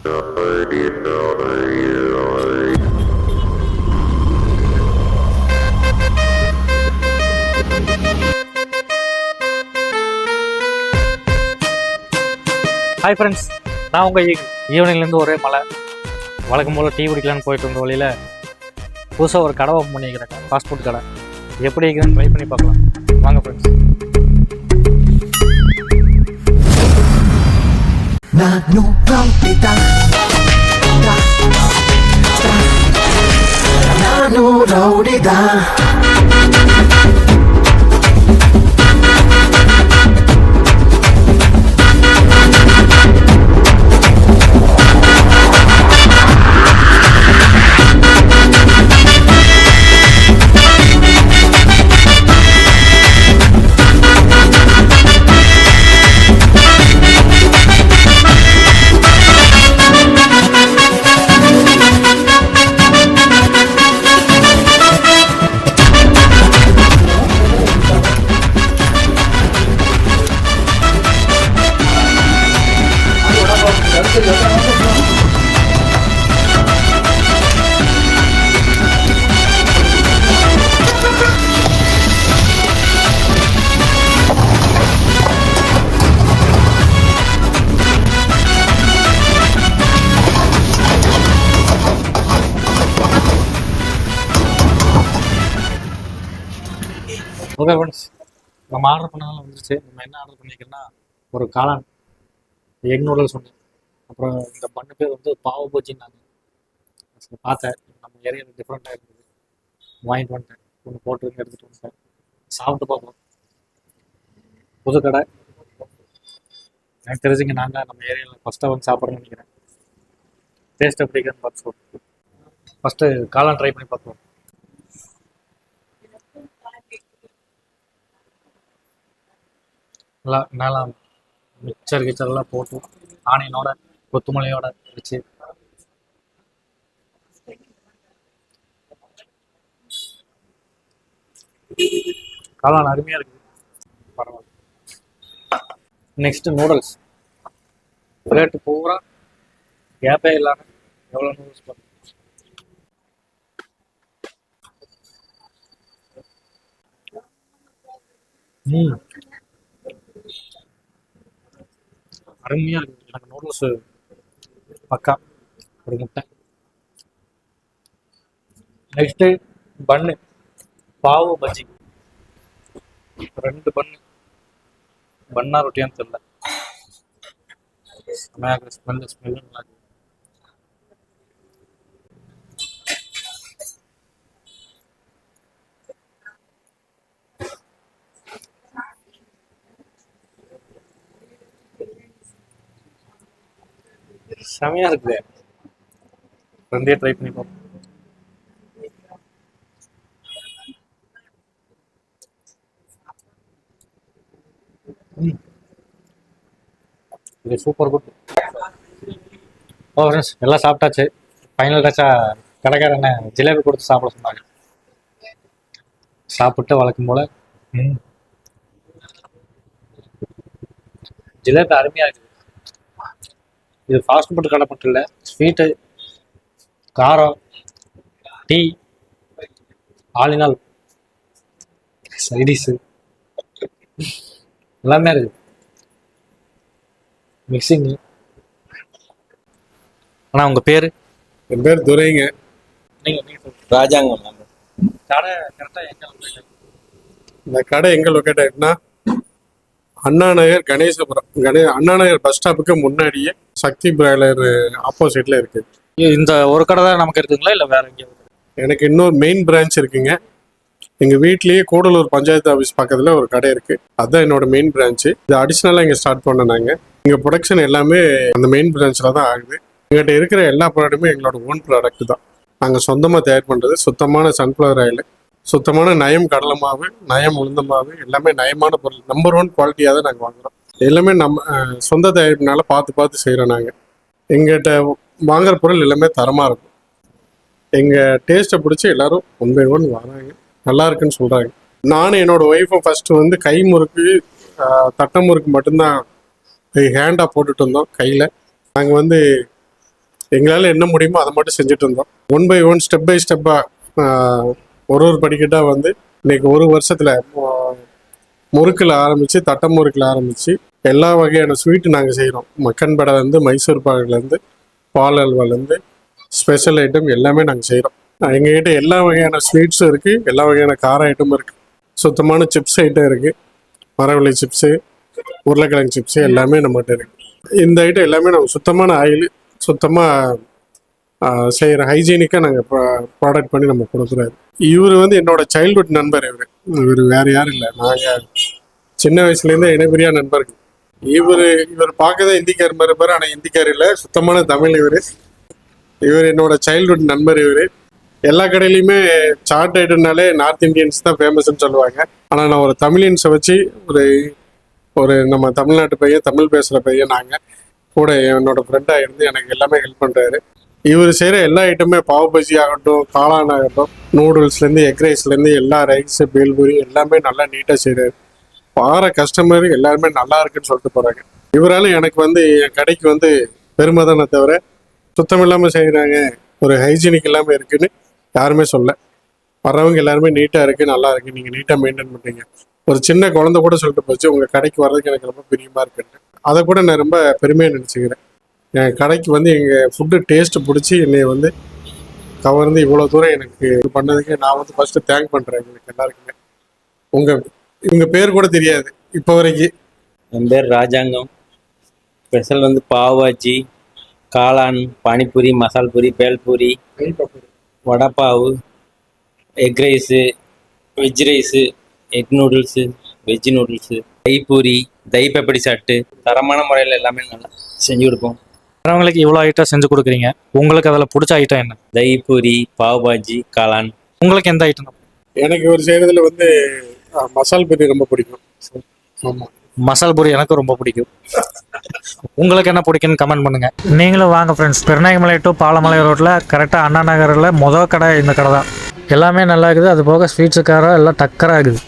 Hi friends நான் உங்கள் ஈவினிங்லேருந்து ஒரே மழை. வழக்கம் போல் டீ குடிக்கலான்னு போயிட்டு இருந்த வழியில் புதுசாக ஒரு கடை ஓப்பன் பண்ணிக்கிறேன் ஃபாஸ்ட் ஃபுட் கடை. எப்படி இருக்குதுன்னு ட்ரை பண்ணி பார்க்கலாம். வாங்க ஃப்ரெண்ட்ஸ் на дно правда Да, страх На дно правда ஓகே ஃப்ரெண்ட்ஸ் நம்ம ஆர்டர் பண்ணாலும் வந்துருச்சு. நம்ம என்ன ஆர்டர் பண்ணிக்கிறோன்னா ஒரு காளான். எக் நூடுல்ஸ் ஒன்று அப்புறம் இந்த பண்ணு பேர் வந்து பாவ போச்சுன்னாங்க பார்த்தேன். நம்ம ஏரியாவில் டிஃப்ரெண்ட்டாக இருந்தது. வாங்கிட்டு வந்துட்டேன் ஒன்று போட்டு எடுத்துகிட்டு வந்துட்டேன் சாப்பிட்டு பார்ப்போம். புது கடை எனக்கு தெரிஞ்சுங்க நாங்கள் நம்ம ஏரியாவில் ஃபஸ்ட்டாக வந்து சாப்பிட்றோம்னு நினைக்கிறேன். டேஸ்ட் எப்படி இருக்குன்னு பார்த்து ஃபஸ்ட்டு காளான் ட்ரை பண்ணி பார்ப்போம். நல்லா நல்லா மிக்சர் கிச்சர்லாம் போட்டு ஆனியனோட கொத்துமலையோட வச்சு காளான் அருமையா இருக்கு. பரவாயில்ல. நெக்ஸ்ட் நூடுல்ஸ் பிளேட் பூரா கேப்பே இல்லாம எவ்வளவு நூடுல்ஸ் பண்ணுங்க அருமையா இருக்கு. எனக்கு நூடுல்ஸ் பக்கா ஒரு முட்டை நெக்ஸ்ட்டு பண்ணு. பாவு பஜ்ஜி. ரெண்டு பண்ணு. பண்ணா ரொட்டியான்னு தெரியல. செமையாக ஸ்மெல்லு ஸ்மெல்லு நல்லா செமையா இருக்குது. ரெண்டே ட்ரை பண்ணி பார்ப்போம் இது சூப்பர் குட் ஓ ஃப்ரெண்ட்ஸ் எல்லாம் சாப்பிட்டாச்சு. ஃபைனல் டச்சா கடைக்காரண்ண ஜிலேபி கொடுத்து சாப்பிட சொன்னாங்க. சாப்பிட்டு வழக்கம் போல. ம். ஜிலேபி அருமையாக இருக்குது. இது ஃபாஸ்ட் ஃபுட் கடை மட்டும் இல்லை ஸ்வீட்டு காரம் டீ ஆலினால் சைடிஸு எல்லாமே இருக்குது மிக்சிங்கு அண்ணா உங்கள் பேர்? என் பேர் துரைங்க. நீங்கள் நீங்கள் ராஜாங்கம். கடை கரெக்டாக எங்கே located? இந்த கடை எங்க லொக்கேட் ஆயிட்டுனா அண்ணா நகர் கணேசபுரம். கணே அண்ணா நகர் பஸ் ஸ்டாப்புக்கு முன்னாடியே சக்தி பிராய்லர் ஆப்போசிட்ல இருக்கு. இந்த ஒரு கடை தான் நமக்கு இருக்குங்களா? இல்லை வேற எங்கேயும் எனக்கு இன்னொரு மெயின் பிரான்ச் இருக்குங்க. எங்க வீட்லயே கூடலூர் பஞ்சாயத்து ஆஃபீஸ் பக்கத்துல ஒரு கடை இருக்கு. அதுதான் என்னோட மெயின் பிரான்ச் இது அடிஷ்னலா இங்க ஸ்டார்ட் பண்ண நாங்க இங்க ப்ரொடக்ஷன் எல்லாமே அந்த மெயின் பிரான்ச்ல தான் ஆகுது. எங்கிட்ட இருக்கிற எல்லா ப்ராடக்ட்டுமே எங்களோட ஓன் ப்ராடக்ட் தான். நாங்க சொந்தமா தயார் பண்றது சுத்தமான சன்ஃபிளவர் ஆயில் சுத்தமான நயம் கடலை மாவு நயம் உளுந்த மாவு எல்லாமே நயமான பொருள். நம்பர் ஒன் குவாலிட்டியாக தான் நாங்கள் வாங்குறோம். எல்லாமே நம்ம சொந்த தயாரிப்புனால பார்த்து பார்த்து செய்கிறோம் நாங்கள் எங்கிட்ட வாங்குற பொருள் எல்லாமே தரமாக இருக்கும். எங்கள் டேஸ்ட்டை பிடிச்சி எல்லாரும் ஒன் பை ஒன் வராங்க நல்லா இருக்குன்னு சொல்கிறாங்க நானும் என்னோட ஒய்ஃபும் ஃபஸ்ட்டு வந்து கை முறுக்கு தட்டை முறுக்கு மட்டும்தான் ஹேண்டாக போட்டுட்டு இருந்தோம் கையில். நாங்கள் வந்து எங்களால் என்ன முடியுமோ அதை மட்டும் செஞ்சுட்டு இருந்தோம் one by one step by ஸ்டெப்பாக ஒரு ஒரு படிக்கட்டாக வந்து இன்னைக்கு ஒரு வருஷத்தில் முறுக்கில் ஆரம்பித்து தட்டை முறுக்கில் ஆரம்பித்து எல்லா வகையான ஸ்வீட்டு நாங்கள் செய்கிறோம் மக்கன் படைலேருந்து மைசூர் பாகுலேருந்து பால் அல்வாலேருந்து ஸ்பெஷல் ஐட்டம் எல்லாமே நாங்கள் செய்கிறோம் எங்ககிட்ட எல்லா வகையான ஸ்வீட்ஸும் இருக்குது எல்லா வகையான கார ஐட்டமும் இருக்குது சுத்தமான சிப்ஸ் ஐட்டம் இருக்குது மரவள்ளி சிப்ஸு உருளைக்கிழங்கு சிப்ஸு எல்லாமே நம்மகிட்ட இருக்குது இந்த ஐட்டம் எல்லாமே நம்ம சுத்தமான ஆயில் சுத்தமாக செய்கிற ஹைஜீனிக்காக நாங்கள் ப்ராடக்ட் பண்ணி நம்ம கொடுக்குறாரு இவர் வந்து என்னோட சைல்ட்ஹுட் நண்பர் இவர். இவர் வேறு யாரும் இல்லை. நாங்கள் சின்ன வயசுலேருந்தே இணைபிரியா நண்பர்கள். இவர் இவர் பார்க்கதான் இந்திக்கார் மாதிரி இருப்பார் ஆனால் இந்திக்கார் இல்லை. சுத்தமான தமிழ் இவர். இவர் என்னோட சைல்ட்ஹுட் நண்பர் இவர். எல்லா கடையிலையுமே சாட் ஐட்டம்னாலே நார்த் இந்தியன்ஸ் தான் ஃபேமஸ்ன்னு சொல்லுவாங்க. ஆனால் நான் ஒரு தமிழியன்ஸை வச்சு ஒரு ஒரு நம்ம தமிழ்நாட்டு பையன் தமிழ் பேசுகிற பையன் நாங்கள் கூட என்னோட ஃப்ரெண்டாக இருந்து எனக்கு எல்லாமே ஹெல்ப் பண்ணுறாரு இவர் செய்கிற எல்லா ஐட்டமே பாவ பஜ்ஜி ஆகட்டும் காளான் ஆகட்டும் நூடுல்ஸ்லேருந்து எக் ரைஸ்லேருந்து எல்லா ரைஸு பேல்பூரி எல்லாமே நல்லா நீட்டாக செய்கிறாரு பாற கஸ்டமர் எல்லாருமே நல்லா இருக்குன்னு சொல்லிட்டு போகிறாங்க இவரால் எனக்கு வந்து என் கடைக்கு வந்து பெருமை தானே தவிர சுத்தம் இல்லாமல் செய்கிறாங்க ஒரு ஹைஜீனிக் இல்லாமல் இருக்குன்னு யாருமே சொல்ல. வர்றவங்க எல்லாருமே நீட்டாக இருக்குது நல்லா இருக்குது நீங்கள் நீட்டாக மெயின்டைன் பண்ணுறீங்க ஒரு சின்ன குழந்தை கூட சொல்லிட்டு போச்சு உங்கள் கடைக்கு வர்றதுக்கு எனக்கு ரொம்ப பிரியமாக இருக்குன்னு. அதை கூட நான் ரொம்ப பெருமையாக நினச்சிக்கிறேன். என் கடைக்கு வந்து எங்கள் ஃபுட்டு டேஸ்ட்டு பிடிச்சி என்னை வந்து கவர்ந்து இவ்வளோ தூரம் எனக்கு இது பண்ணதுக்கு நான் வந்து ஃபஸ்ட்டு தேங்க் பண்ணுறேன் எங்களுக்கு எல்லாருக்குமே. உங்கள் இவங்க பேர் கூட தெரியாது இப்போ வரைக்கும். என் பேர் ராஜாங்கம். ஸ்பெஷல் வந்து பாவாச்சி காளான் பானிபூரி மசால் puri bhelpuri vadapav egg rice veg rice egg noodles veg noodles தைப்பூரி தை பப்படி சாட்டு தரமான முறையில் எல்லாமே நல்லா செஞ்சு கொடுப்போம். வரவங்களுக்கு இவ்வளோ ஐட்டம் செஞ்சு கொடுக்குறீங்க. உங்களுக்கு அதில் பிடிச்ச ஐட்டம் என்ன? தைப்பூரி பாவ் பாஜி காளான். உங்களுக்கு எந்த ஐட்டம் எனக்கு ஒரு செய்கிறதுல வந்து மசால் பூரி ரொம்ப பிடிக்கும். ஆமாம் மசால் பூரி எனக்கு ரொம்ப பிடிக்கும். உங்களுக்கு என்ன பிடிக்குன்னு கமெண்ட் பண்ணுங்க. நீங்களும் வாங்க ஃப்ரெண்ட்ஸ் பெருநாயகமலை டு பாலமலை ரோட்டில் கரெக்டாக அண்ணா நகரில் மொதல் கடை இந்த கடை தான். எல்லாமே நல்லா இருக்குது. அது போக ஸ்வீட்ஸுக்கார எல்லாம் டக்கராக இருக்குது.